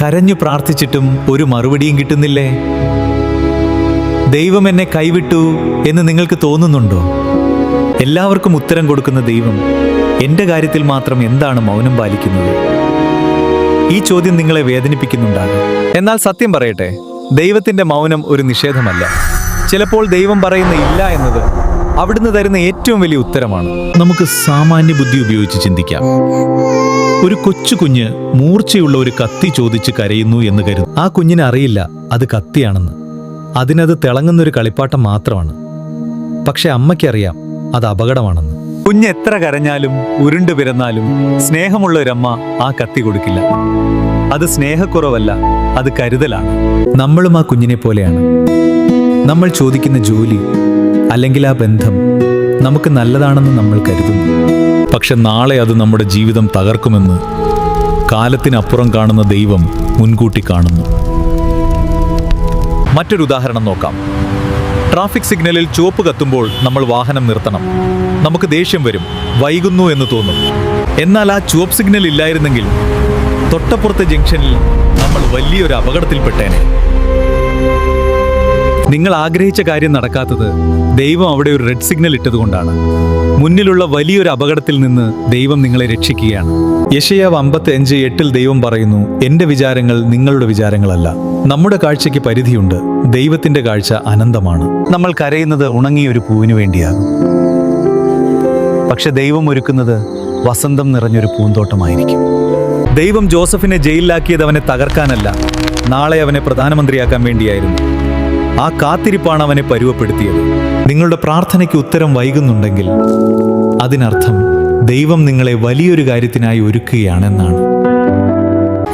കരഞ്ഞു പ്രാർത്ഥിച്ചിട്ടും ഒരു മറുപടിയും കിട്ടുന്നില്ലേ? ദൈവം എന്നെ കൈവിട്ടു എന്ന് നിങ്ങൾക്ക് തോന്നുന്നുണ്ടോ? എല്ലാവർക്കും ഉത്തരം കൊടുക്കുന്ന ദൈവം എന്റെ കാര്യത്തിൽ മാത്രം എന്താണ് മൗനം പാലിക്കുന്നത്? ഈ ചോദ്യം നിങ്ങളെ വേദനിപ്പിക്കുന്നുണ്ടാകും. എന്നാൽ സത്യം പറയട്ടെ ദൈവത്തിന്റെ മൗനം ഒരു നിഷേധമല്ല. ചിലപ്പോൾ ദൈവം പറയുന്ന ഇല്ല എന്നത് അവിടുന്ന് തരുന്ന ഏറ്റവും വലിയ ഉത്തരമാണ്. നമുക്ക് സാമാന്യ ബുദ്ധി ഉപയോഗിച്ച് ചിന്തിക്കാം. ഒരു കൊച്ചു കുഞ്ഞ് മൂർച്ചയുള്ള ഒരു കത്തി ചോദിച്ച് കരയുന്നു എന്ന് കരുതും ആ കുഞ്ഞിന് അറിയില്ല അത് കത്തിയാണെന്ന്. അതിനത് തിളങ്ങുന്ന ഒരു കളിപ്പാട്ടം മാത്രമാണ്. പക്ഷെ അമ്മയ്ക്കറിയാം അത് അപകടമാണെന്ന്. കുഞ്ഞ് എത്ര കരഞ്ഞാലും ഉരുണ്ടു പിറന്നാലും സ്നേഹമുള്ള ഒരമ്മ ആ കത്തി കൊടുക്കില്ല. അത് സ്നേഹക്കുറവല്ല അത് കരുതലാണ്. നമ്മളും ആ കുഞ്ഞിനെ പോലെയാണ്. നമ്മൾ ചോദിക്കുന്ന ജോലി അല്ലെങ്കിൽ ആ ബന്ധം നമുക്ക് നല്ലതാണെന്ന് നമ്മൾ കരുതുന്നു. പക്ഷെ നാളെ അത് നമ്മുടെ ജീവിതം തകർക്കുമെന്ന് കാലത്തിനപ്പുറം കാണുന്ന ദൈവം മുൻകൂട്ടി കാണുന്നു. മറ്റൊരു ഉദാഹരണം നോക്കാം. ട്രാഫിക് സിഗ്നലിൽ ചുവപ്പ് കത്തുമ്പോൾ നമ്മൾ വാഹനം നിർത്തണം. നമുക്ക് ദേഷ്യം വരും വൈകുന്നു എന്ന് തോന്നും. എന്നാൽ ആ ചുവപ്പ് സിഗ്നൽ ഇല്ലായിരുന്നെങ്കിൽ തൊട്ടപ്പുറത്തെ ജംഗ്ഷനിൽ നമ്മൾ വലിയൊരു അപകടത്തിൽപ്പെട്ടേനെ. നിങ്ങൾ ആഗ്രഹിച്ച കാര്യം നടക്കാത്തത് ദൈവം അവിടെ ഒരു റെഡ് സിഗ്നൽ ഇട്ടതുകൊണ്ടാണ്. മുന്നിലുള്ള വലിയൊരു അപകടത്തിൽ നിന്ന് ദൈവം നിങ്ങളെ രക്ഷിക്കുകയാണ്. യശയാവ് അമ്പത്തി അഞ്ച് എട്ടിൽ ദൈവം പറയുന്നു എന്റെ വിചാരങ്ങൾ നിങ്ങളുടെ വിചാരങ്ങളല്ല. നമ്മുടെ കാഴ്ചയ്ക്ക് പരിധിയുണ്ട്. ദൈവത്തിന്റെ കാഴ്ച അനന്തമാണ്. നമ്മൾ കരയുന്നത് ഉണങ്ങിയ ഒരു പൂവിന് വേണ്ടിയാകും. പക്ഷെ ദൈവം ഒരുക്കുന്നത് വസന്തം നിറഞ്ഞൊരു പൂന്തോട്ടമായിരിക്കും. ദൈവം ജോസഫിനെ ജയിലിലാക്കിയത് അവനെ തകർക്കാനല്ല. നാളെ അവനെ പ്രധാനമന്ത്രിയാക്കാൻ വേണ്ടിയായിരുന്നു. ആ കാത്തിരിപ്പാണ് അവനെ പരുവപ്പെടുത്തിയത്. നിങ്ങളുടെ പ്രാർത്ഥനയ്ക്ക് ഉത്തരം വൈകുന്നുണ്ടെങ്കിൽ അതിനർത്ഥം ദൈവം നിങ്ങളെ വലിയൊരു കാര്യത്തിനായി ഒരുക്കുകയാണെന്നാണ്.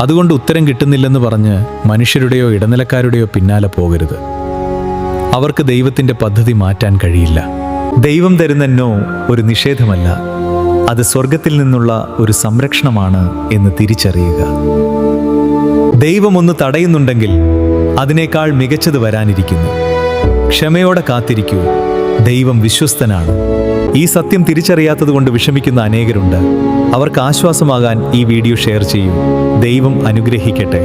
അതുകൊണ്ട് ഉത്തരം കിട്ടുന്നില്ലെന്ന് പറഞ്ഞ് മനുഷ്യരുടെയോ ഇടനിലക്കാരുടെയോ പിന്നാലെ പോകരുത്. അവർക്ക് ദൈവത്തിന്റെ പദ്ധതി മാറ്റാൻ കഴിയില്ല. ദൈവം തരുന്ന നോ ഒരു നിഷേധമല്ല. അത് സ്വർഗത്തിൽ നിന്നുള്ള ഒരു സംരക്ഷണമാണ് എന്ന് തിരിച്ചറിയുക. ദൈവം ഒന്ന് തടയുന്നുണ്ടെങ്കിൽ അതിനേക്കാൾ മികച്ചത് വരാനിരിക്കുന്നു. ക്ഷമയോടെ കാത്തിരിക്കൂ. ദൈവം വിശ്വസ്തനാണ്. ഈ സത്യം തിരിച്ചറിയാത്തതുകൊണ്ട് വിഷമിക്കുന്ന അനേകരുണ്ട്. അവർക്ക് ആശ്വാസമാകാൻ ഈ വീഡിയോ ഷെയർ ചെയ്യൂ. ദൈവം അനുഗ്രഹിക്കട്ടെ.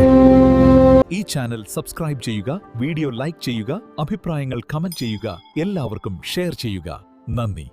ഈ ചാനൽ സബ്സ്ക്രൈബ് ചെയ്യുക വീഡിയോ ലൈക്ക് ചെയ്യുക അഭിപ്രായങ്ങൾ കമന്റ് ചെയ്യുക എല്ലാവർക്കും ഷെയർ ചെയ്യുക. നന്ദി.